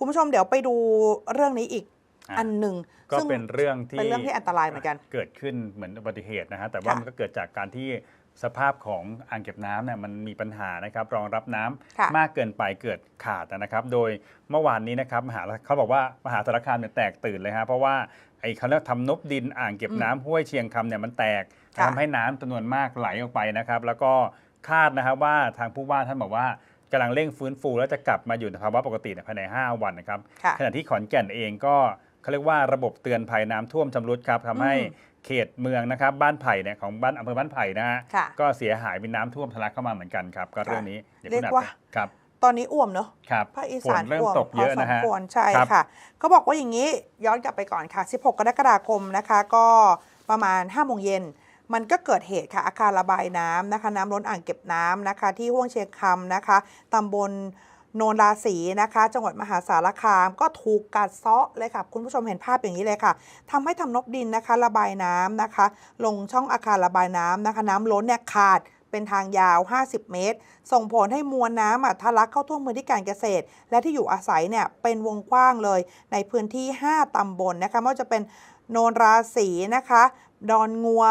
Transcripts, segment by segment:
คุณผู้ชมเดี๋ยวไปดูเรื่องนี้อีกอะอันหนึ่งก็ซึ่งเป็นเรื่องที่เป็นเรื่องที่อันตรายเหมือนกัน เกิดขึ้นเหมือนอุบัติเหตุนะฮะแต่ว่าค่ะมันก็เกิดจากการที่สภาพของอ่างเก็บน้ำเนี่ยมันมีปัญหานะครับ รองรับน้ำค่ะมากเกินไปเกิดขาดนะครับ โดยเมื่อวานนี้นะครับมหาเขาบอกว่ามหาสารคามเนี่ยแตกตื่นเลยฮะเพราะว่าไอ้เขาเรียกทำนบดินอ่างเก็บน้ำห้วยเชียงคำเนี่ยมันแตกค่ะทำให้น้ำจำนวนมากไหลออกไปนะครับ แล้วก็คาดนะครับว่าทางผู้ว่าท่านบอกว่า กำลังเร่งฟื้นฟู แล้วจะกลับมาอยู่ในภาวะปกติในภายใน 5 วันนะครับค่ะขณะที่ขอนแก่นเองก็เขาเรียกว่าระบบเตือนภัยน้ำท่วมชำรุดครับทำให้อืมเขตเมืองนะครับบ้านไผ่เนี่ยของบ้านอำเภอบ้านไผ่นะฮะค่ะก็เสียหายเป็นน้ำท่วมทะลักเข้ามาเหมือนกันครับ ก็เรื่องนี้ดี๋วเรียกคุณอัดว่าครับ ตอนนี้อ่วมเนอะครับภาคอีฝสานนเริ่มอ่วมตกเยอะนะฮะพสมควรใช่ครับค่ะเขาบอกว่าอย่างนี้ย้อนกลับไปก่อนค่ะ 16 กรกฎาคมนะคะ ก็ประมาณ5โมงเย็น มันก็เกิดเหตุค่ะอาคารระบายน้ำนะคะ น้ำล้นอ่างเก็บน้ำนะคะ ที่ห้วงเชียงคำนะคะตำบลโนนราศีนะคะ จังหวัดมหาสารคามก็ถูกกัดเซาะเลยค่ะ คุณผู้ชมเห็นภาพอย่างนี้เลยค่ะทำให้ทำนบดินนะคะ ระบายน้ำนะคะ ลงช่องอาคารระบายน้ำนะคะ น้ำล้นเนี่ยขาดเป็นทางยาว 50 เมตร ส่งผลให้มวลน้ำอะทะลักเข้าท่วมพื้นที่การเกษตร และที่อยู่อาศัยเนี่ยเป็นวงกว้างเลย ในพื้นที่ 5 ตำบลนะคะไม่ว่าจะเป็นโนนราศีนะคะ ดอนงัว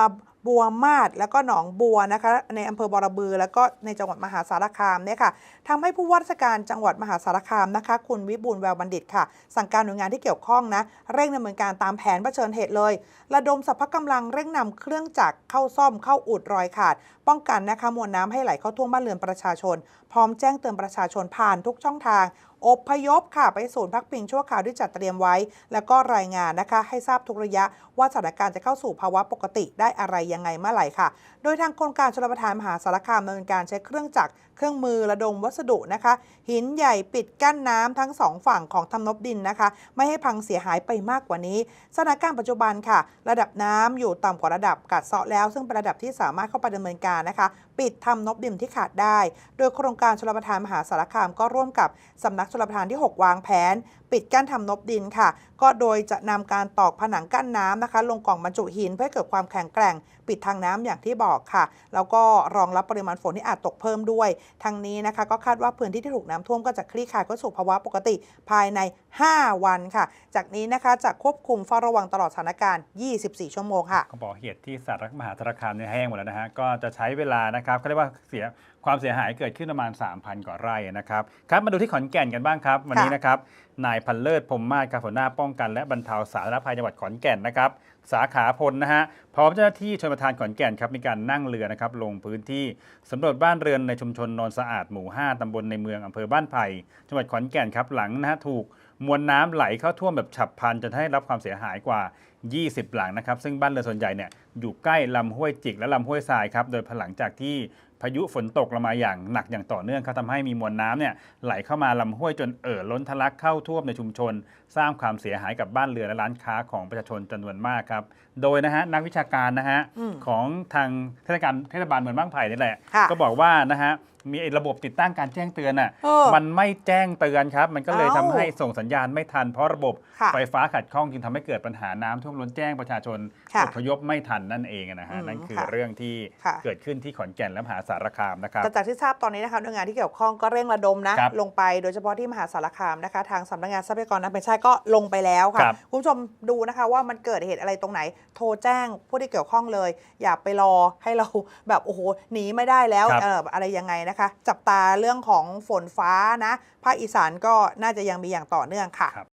บัวมาดแล้วก็หนองบัวนะคะในอำเภอบอระบือ แล้วก็ในจังหวัดมหาสารคามเนี่ยค่ะทำให้ผู้ว่าราชการจังหวัดมหาสารคามนะคะ คุณวิบูลแววบัณฑิตค่ะ สั่งการหน่วยงานที่เกี่ยวข้องนะ เร่งดำเนินการตามแผนเผชิญเหตุเลย ระดมสรรพกำลังเร่งนำเครื่องจักรเข้าซ่อมเข้าอุดรอยขาด ป้องกันนะคะมวลน้ำให้ไหลเข้าท่วมบ้านเรือนประชาชน พร้อมแจ้งเตือนประชาชนผ่านทุกช่องทางอพยพค่ะไปศูนย์พักพิงชั่วคราวที่จัดเตรียมไว้ แล้วก็รายงานนะคะ ให้ทราบทุกระยะว่าสถานการณ์จะเข้าสู่ภาวะปกติได้อะไรยังไงเมื่อไหร่ค่ะ โดยทางโครงการชลประทานมหาสารคามดำเนินการใช้เครื่องจักรเครื่องมือระดมวัสดุนะคะ หินใหญ่ปิดกั้นน้ำทั้งสองฝั่งของทำนบดินนะคะ ไม่ให้พังเสียหายไปมากกว่านี้สถานการณ์ปัจจุบันค่ะ ระดับน้ำอยู่ต่ำกว่าระดับกัดเซาะแล้ว ซึ่งเป็นระดับที่สามารถเข้าไปดำเนินการนะคะ ปิดทำนบดินที่ขาดได้ โดยโครงการชลประทานมหาสารคามก็ร่วมกับสำนักชลประทานที่ 6 วางแผน ปิดกั้นทำนบดินค่ะ ก็โดยจะนำการตอกผนังกั้นน้ำนะคะ ลงกล่องบรรจุหินเพื่อเกิดความแข็งแกร่ง ปิดทางน้ำอย่างที่บอกค่ะ แล้วก็รองรับปริมาณฝนที่อาจตกเพิ่มด้วย ทางนี้นะคะ ก็คาดว่าพื้นที่ที่ถูกน้ำท่วมก็จะคลี่คลายเข้าสู่ภาวะปกติภายใน 5 วันค่ะ จากนี้นะคะจะควบคุมเฝ้าระวังตลอดสถานการณ์ 24 ชั่วโมงค่ะเขาบอกเหตุที่สารมหาสารคามเนี่ยแห้งหมดแล้วนะฮะก็จะใช้เวลานะครับเขาเรียกว่าเสียความเสียหายเกิดขึ้นประมาณ 3,000 กว่าไร่นะครับครับมาดูที่ขอนแก่นกันบ้างครับ วันนี้นะครับนายพันเลิศพรหมมาศครับหัวหน้าป้องกันและบรรเทาสาธารณภัยจังหวัดขอนแก่นนะครับสาขาพลนะฮะพร้อมเจ้าหน้าที่ชนประทานขอนแก่นครับมีการนั่งเรือนะครับลงพื้นที่สำรวจบ้านเรือนในชุมชนโนนสะอาดหมู่ 5ตำบลในเมืองอำเภอบ้านไผ่จังหวัดขอนแก่นครับหลังนะฮะถูกมวลน้ำไหลเข้าท่วมแบบฉับพลันจนให้รับความเสียหายกว่า20 หลังนะครับ ซึ่งบ้านเรือนส่วนใหญ่เนี่ยอยู่ใกล้ลำห้วยจิกและลำห้วยทรายครับ โดยหลังจากที่พายุฝนตกลงมาอย่างหนักอย่างต่อเนื่องครับทำให้มีมวลน้ำเนี่ยไหลเข้ามาลำห้วยจนเอ่อล้นทะลักเข้าท่วมในชุมชน สร้างความเสียหายกับบ้านเรือนและร้านค้าของประชาชนจำนวนมากครับ โดยนะฮะนักวิชาการนะฮะอืมของทางเทศกาลเทศบาลเมืองบ้างไผ่นี่แหละค่ะก็บอกว่านะฮะมีไอ้ระบบติดตั้งการแจ้งเตือนอะเออมันไม่แจ้งเตือนครับ มันก็เลยเอ้าทำให้ส่งสัญญาณไม่ทันเพราะระบบค่ะไฟฟ้าขัดข้องจึงทำให้เกิดปัญหาน้ำท่วมล้นแจ้งประชาชนค่ะอพยพไม่ทันนั่นเองนะฮะอืมนั่นคือค่ะเรื่องที่ค่ะเกิดขึ้นที่ขอนแก่นและมหาสารคามนะครับแต่จากที่ทราบตอนนี้นะคะหน่วยงานที่เกี่ยวข้องก็เร่งระดมนะครับลงไปโดยเฉพาะที่มหาสารคามนะคะ ทางสำนักงานทรัพยากรน้ำเป็นชาติก็ลงไปแล้วค่ะครับคุณผู้ชมดูนะคะว่ามันเกิดเหตุอะไรตรงไหน โทรแจ้งผู้ที่เกี่ยวข้องเลย อย่าไปรอให้เราแบบโอ้โหหนีไม่ได้แล้วครับเอออะไรยังไงนะคะ จับตาเรื่องของฝนฟ้านะภาคอีสานก็น่าจะยังมีอย่างต่อเนื่องค่ะครับ